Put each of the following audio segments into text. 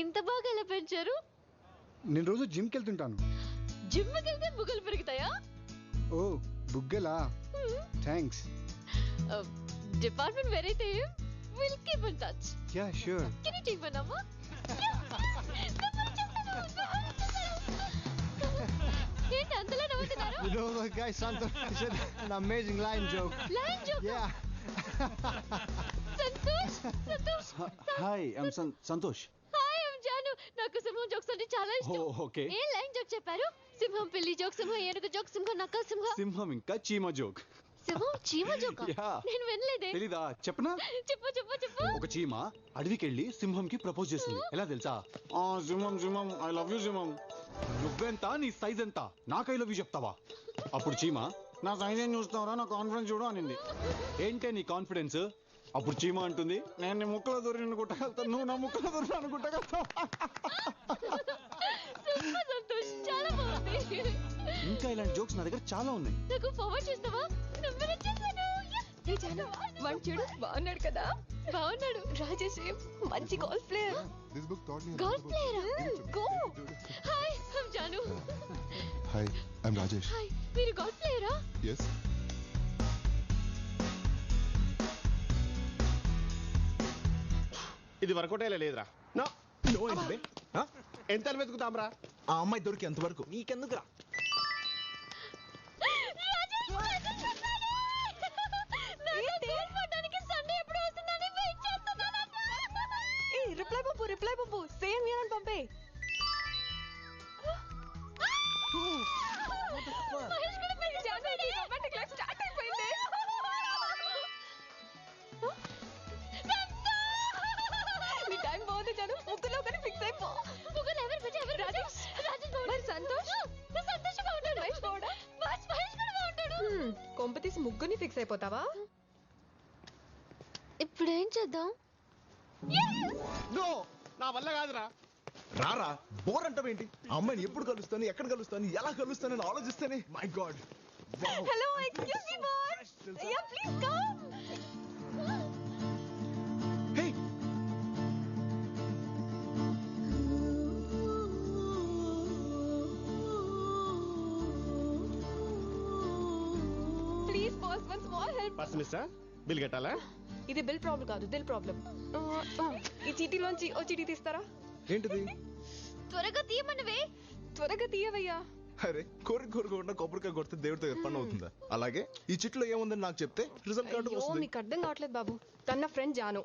ఇంత బాగా ఎలా పెంచారు? నేను రోజు జిమ్కి వెళ్తుంటాను. జిమ్ వెళ్తే బుగ్గలు పెరుగుతాయా? ఓ బుగ్గలా? Thanks department వేరైతే will keep in touch yeah sure can you take ఏంటి అంతలా నవ్వుతున్నారు? An amazing joke. Yeah. Santosh Santosh hi Santosh నాకు సింహం జోక్స్ అంటే చాలా ఇష్టం. ఏ లైన్ జోక్ చెప్పారు? సింహం పిల్లి జోక్ సింహం ఏనుగు జోక్ సింహం నక్క సింహం. సింహం ఇంకా చీమ జోక్. సింహం చీమ జోక్. నేను వినలేదే. తెలీదా? చెప్పనా? చెప్పు చెప్పు చెప్పు. ఒక చీమ అడవికి వెళ్ళి సింహంకి ప్రపోజ్ చేస్తుంది ఎలా తెలుసా? ఆ సింహం సింహం ఐ లవ్ యూ సింహం. నువ్వెంత నీ సైజ్ ఎంత? నాకు ఐ లవ్ యూ చెప్తావా? అప్పుడు చీమ నా సైజ్ ఏం చూస్తావరా నా కాన్ఫిడెన్స్ చూడు అనింది. ఏంటే నీ కాన్ఫిడెన్స్? అప్పుడు చీమ అంటుంది. నేను నీ ముక్కలో దూరి నిన్ను కుట్టగలుగుతాను నువ్వు నా ముక్కలో దూరి నన్ను సంతోష్ చాలా బాగుంది. ఇంకా ఇలాంటి జోక్స్ నా దగ్గర చాలా ఉన్నాయి. నాకు ఫార్వర్డ్ చేస్తావా? నంబర్ వచ్చేసాను ఏ జాను వాడు చూడు బాగున్నాడు కదా. బాగున్నాడు. రాజేష్ మంచి golf player golf player go hi Janu Hi, I'm Rajesh. Hi మీరు గోల్ఫ్ ప్లేయరా Yes. ఇది వర్కౌట్ అయ్యలే లేదురా. నో నో ఏంటి ఎంత అని వెతుకుతాంరా? ఆ అమ్మాయి దొరికేంత వరకు. నీకెందుకురా? రిప్లై పంపు రిప్లై పంపు. సేమ్ ఇయర్ అని పంపే. ముగ్గులో కానీ ఫిక్స్ అయిపో. రాజేష్ మరి సంతోష్? సంతోష్ బాగుంటాడు మహేష్ బాగుండా? మహేష్ మహేష్ కూడా బాగుంటాడు. కొంప తీసి ముగ్గుని ఫిక్స్ అయిపోతావా? ఇప్పుడు ఏం చేద్దాం? నో నా వల్ల కాదురా. రారా బోర్ అంటావేంటి అమ్మాయిని ఎప్పుడు కలుస్తాను ఎక్కడ కలుస్తాను ఎలా కలుస్తానని ఆలోచిస్తేనే. My god hello excuse me boss yeah please come small help purse bill కట్టాలా? ఇది బిల్ ప్రాబ్లం కాదు దిల్ ప్రాబ్లం ఈ చీటీలోంచి ఓ చీటీ తీస్తారా? ఏంటిది? త్వరగా తీయమన్నవే. త్వరగా తీయవయ్యా. అరే కోరి కోరుకోకుండా కొబ్బరికాయ కొడితే దేవుడితో పని అవుతుందా? అలాగే ఈ చిట్లో ఏముందని నాకు చెప్తే రిజల్ట్ కార్డు అయ్యో వస్తుంది. మీకు అర్థం కావట్లేదు బాబు. తన ఫ్రెండ్ జాను.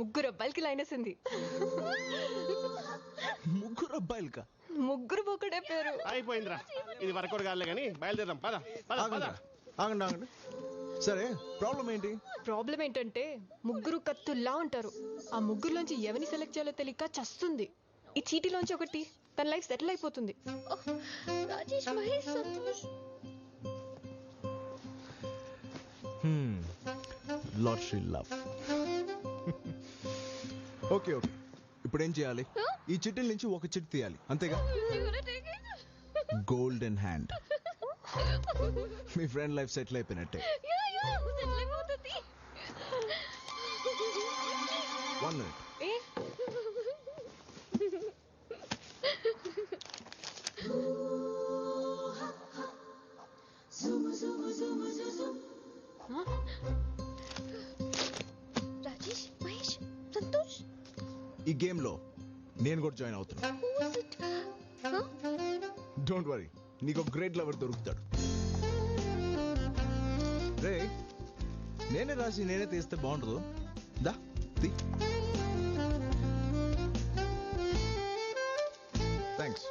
ముగ్గురు అబ్బాయిలకి లైన్ వేసింది. ముగ్గురు అబ్బాయిలకా? ముగ్గురు ఒకటే పేరు. అయిపోయిందిరా. ఇది వర్కౌట్ కాలే కానీ బయలుదేరాం పద పద పద. ఆగండి ఆగండి ఆగండి. సరే ప్రాబ్లం ఏంటి? ప్రాబ్లం ఏంటంటే ముగ్గురు కత్తుల్లా ఉంటారు. ఆ ముగ్గురులోంచి ఎవరిని సెలెక్ట్ చేయాలో తెలియక చస్తుంది. ఈ చీటీలోంచి ఒకటి తన లైఫ్ సెటిల్ అయిపోతుంది. Rajesh Mahesh Santosh. Lot she love okay okay ఇప్పుడు ఏం చేయాలి ఈ చిట్టిల నుంచి ఒక చిట్టి తీయాలి. అంతేగా? గోల్డెన్ హ్యాండ్ మీ ఫ్రెండ్ లైఫ్ సెటిల్ అయిపోయినట్టే. వన్ మినిట్ రాజేష్ మహేష్ సంతోష్ ఈ గేమ్లో నేను కూడా జాయిన్ అవుతున్నా? డోంట్ వరీ నీకు గ్రేట్ లవర్ దొరుకుతాడు. రే నేనే రాసి నేనే తీస్తే బాగుండదు. దా తీ. Thanks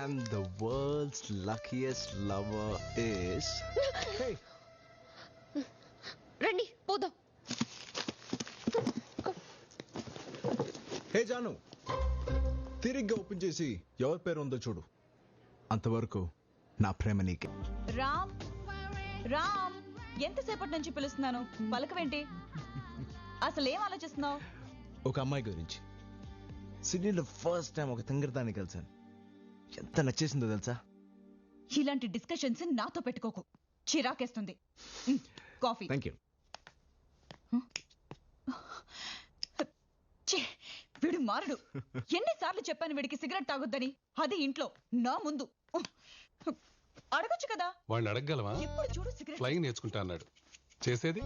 and the world's luckiest lover is రండి పోదాం. హే జాను తిరిగ్గా ఓపెన్ చేసి ఎవరి పేరు ఉందో చూడు. అంతవరకు నా ప్రేమ నీకే. రామ్ రామ్ ఎంతసేపటి నుంచి పిలుస్తున్నాను? పలకవేంటి? అసలు ఏం ఆలోచిస్తున్నావు? ఒక అమ్మాయి గురించి. సిడ్నీలో ఫస్ట్ టైం ఒక తింగరదాన్ని కలిసాను ఎంత నచ్చేసిందో తెలుసా? ఇలాంటి డిస్కషన్స్ నాతో పెట్టుకోకు. చిరాకేస్తుంది. కాఫీ. థ్యాంక్ యూ వీడు మారడు. ఎన్నిసార్లు చెప్పాను వీడికి సిగరెట్ తాగొద్దని? అది ఇంట్లో నా ముందు. అడగొచ్చు కదా. వాడిని అడగగలవా? ఎప్పుడు చూడు సిగరెట్. ఫ్లయింగ్ నేర్చుకుంటా అన్నాడు. చేసేది?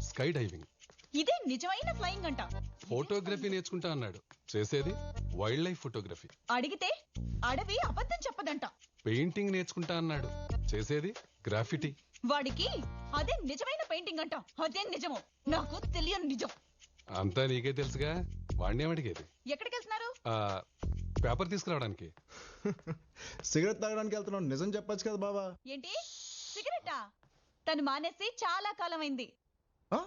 Sky diving. ఇదే నిజమైన ఫ్లయింగ్ అంట. ఫోటోగ్రఫీ నేర్చుకుంటా అన్నాడు. చేసేది? Wildlife photography. అడిగితే అడవి అబద్ధం చెప్పదంట. పెయింటింగ్ నేర్చుకుంటా అన్నాడు. చేసేది? గ్రాఫిటీ. వాడికి అదే నిజమైన పెయింటింగ్ అంట. అదే నిజమో. నాకు తెలియని నిజం. అంతా నీకే తెలుసుగా? వాడిని ఏమడిగేది ఎక్కడికి వెళ్తున్నారు ఆ, పేపర్ తీసుకురావడానికి. సిగరెట్ తాగడానికి వెళ్తున్నావు. నిజం చెప్పొచ్చు కదా బాబా ఏంటి? సిగరెటా? తను మానేసి చాలా కాలం అయింది ఆ?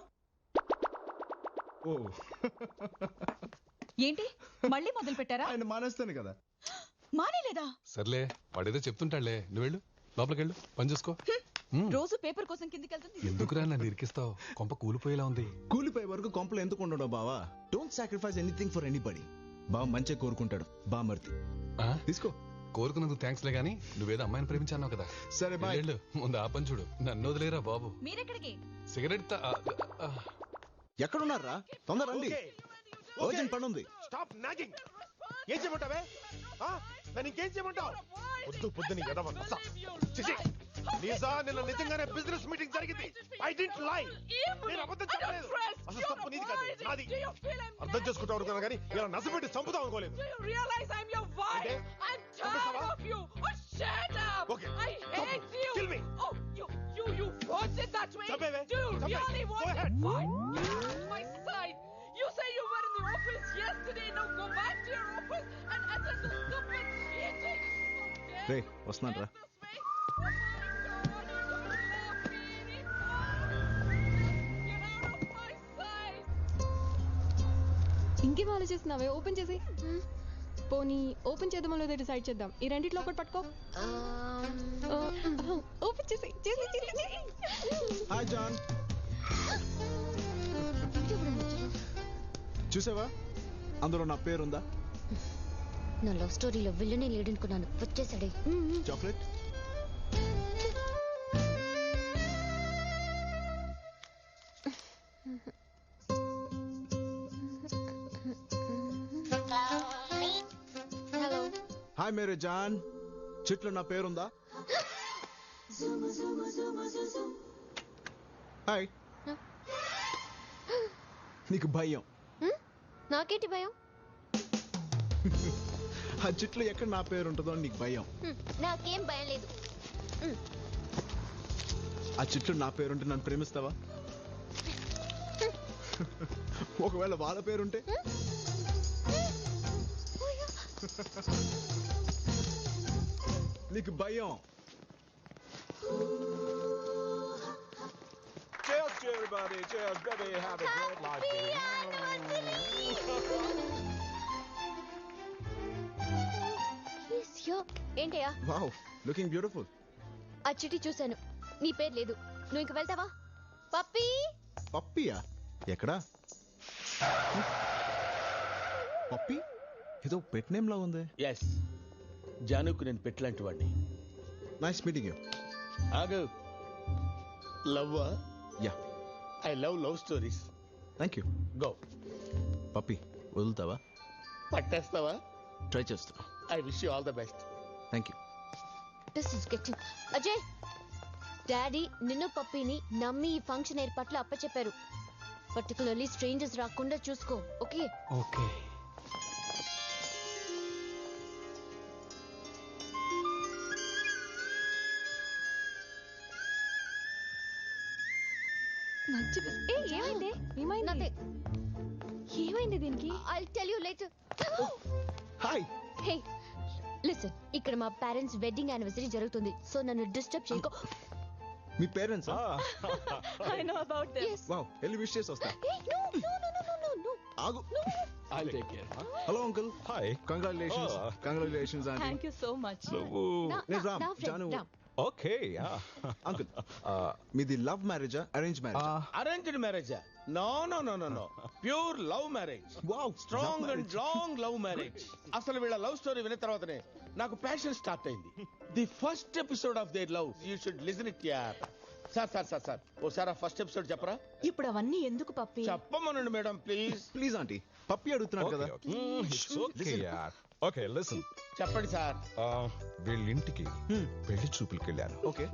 ఓ. ఏంటి? మళ్ళీ మొదలు పెట్టారా ఆయన మానేస్తాను కదా. మానేలేదా? సర్లే వాడేదో చెప్తుంటాడులే. నువ్వు వెళ్ళు లోపలికి వెళ్ళు పని చూసుకో. హ్మ్. రోజు పేపర్ కోసం కిందికి వెళ్తుంది. ఎందుకురా నన్ను ఇరికిస్తావు? కొంప కూలిపోయేలా ఉంది. కూలిపోయే వరకు కొంపలు ఎందుకు ఉండడం బావా? Don't sacrifice anything for anybody బావ మంచిగా కోరుకుంటాడు. బా మర్తి ఆ? తీసుకో. కోరుకున్నందుకు థ్యాంక్స్ లే గానీ నువ్వేదో అమ్మాయిని ప్రేమించాన్నావు కదా. సరే బాయ్ వెళ్ళు ముందు ఆ పని చూడు. నన్ను వదిలేరా బాబు? మీరెక్కడికి? సిగరెట్ తా- ఆ, ఆ, ఎక్కడున్నారా? తొందర రండి. ఓజన్ పని ఉంది స్టాప్ నాగింగ్ ఏం చేయమంటావే? ఆ? నన్ను ఇంకేం చేయమంటావు? పొద్దు పొద్దుని ఎదవ నస. చిచి. లీజా నిన్న నిజంగానే బిజినెస్ మీటింగ్ జరిగింది ఐ డింట్ లై నేను అబద్ధం చెప్పలేదు అసలు తప్పు నీది కాదు నాది అర్థం చేసుకుంటావు అనుకున్నా కానీ ఇలా నసపెట్టి చంపుతాం అనుకోలేదు అంటే? చంపేస్తావా? Okay. చంపు. Kill me. చంపేవే. చంపే. Go ahead. రే వస్తున్నాను రా ఇంకేం ఆలోచిస్తున్నావే ఓపెన్ చేసి. పోనీ ఓపెన్ చేద్దామో లేదో డిసైడ్ చేద్దాం? ఈ రెండిట్లో ఒకటి పట్టుకో. ఓపెన్ చేసి చేసి చేసి చేసి. హాయ్ జాన్ చూసావా? అందులో నా పేరుందా? నా లవ్ స్టోరీలో విల్లనే లేడనుకున్నాను. వచ్చేసాడే. చాక్లెట్ హాయ్ మేరే జాన్ చెట్లు నా పేరుందా? హాయ్ నీకు భయం. నాకేంటి భయం? ఆ చెట్లు ఎక్కడ నా పేరు ఉంటుందో నీకు భయం. హ్మ్, నాకేం భయం లేదు. ఆ చెట్లు నా పేరుంటే నన్ను ప్రేమిస్తావా? ఒకవేళ వాళ్ళ పేరుంటే? నీకు భయం. Cheers to everybody. Cheers, baby. Have a great life. ఏంటయ్యా? వావ్ లుకింగ్ బ్యూటిఫుల్ ఆ చిటి చూశాను. నీ పేరు లేదు. నువ్వు ఇంక వెళ్తావా? పప్పీ! పప్పియా? ఎక్కడా? పప్పి? ఏదో పెట్ నేమ్ లా ఉంది. ఎస్ జానుకు నేను పెట్టలాంటి వాడిని. నైస్ మీటింగ్ యూ ఆగు. Love yeah I love love stories thank you go puppy వదులుతావా? పట్టేస్తావా? ట్రై చేస్తా. I wish you all the best thank you this is getting Ajay daddy నిన్ను పప్పీని నమ్మి ఈ ఫంక్షన్ ఏర్పాట్లు అప్పచెప్పారు. పర్టికులర్లీ స్ట్రేంజర్స్ రాకుండా చూసుకో ఓకే ఓకే మంచి బస్- ఏ ఏమైంది? ఏమైంది? ఏమైంది దీనికి? I tell you later hi hey listen ఇక్కడ మా పేరెంట్స్ వెడ్డింగ్ యానివర్సరీ జరుగుతుంది. సో నన్ను డిస్టర్బ్ చేయకో. మీ parents I know about this yes. Wow వెళ్ళి విష్ చేసి వస్తా. Hey no no no no no no no. ఆగు. I take care hello uncle hi congratulations congratulations అండి థ్యాంక్ యూ సో మచ్ నువ్వు నా నా- friend. ఓకే అంకుల్ మీది love మ్యారేజా arrange marriage? Arranged marriage no no no no no pure love marriage wow strong and long love marriage అసలు వీళ్ళ love story విన్న తర్వాతనే నాకు ప్యాషన్ స్టార్ట్ అయింది. The first episode of their love you should listen it యార్ sir sir sir sir ఓసారి ఆ first episode చెప్పరా? ఇప్పుడు అవన్నీ ఎందుకు పప్పి? చెప్పమనండి madam please please aunty puppy అడుగుతున్నాడు కదా. ఓకే లిసన్ చెప్పండి సార్. వీళ్ళింటికి పెళ్ళి చూపులకి వెళ్ళాను ఓకే.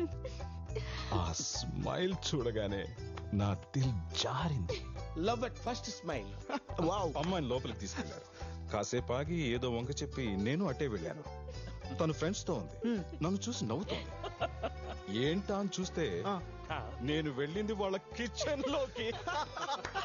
ఆ స్మైల్ చూడగానే నా దిల్ జారింది. Love at first smile wow అమ్మాయిని లోపలికి తీసుకెళ్ళారు కాసేపు ఆగి ఏదో వంక చెప్పి నేను అట్టే వెళ్ళాను. తను ఫ్రెండ్స్తో ఉంది నన్ను చూసి నవ్వుతోంది. ఏంటా అని చూస్తే నేను వెళ్ళింది వాళ్ళ కిచెన్లోకి.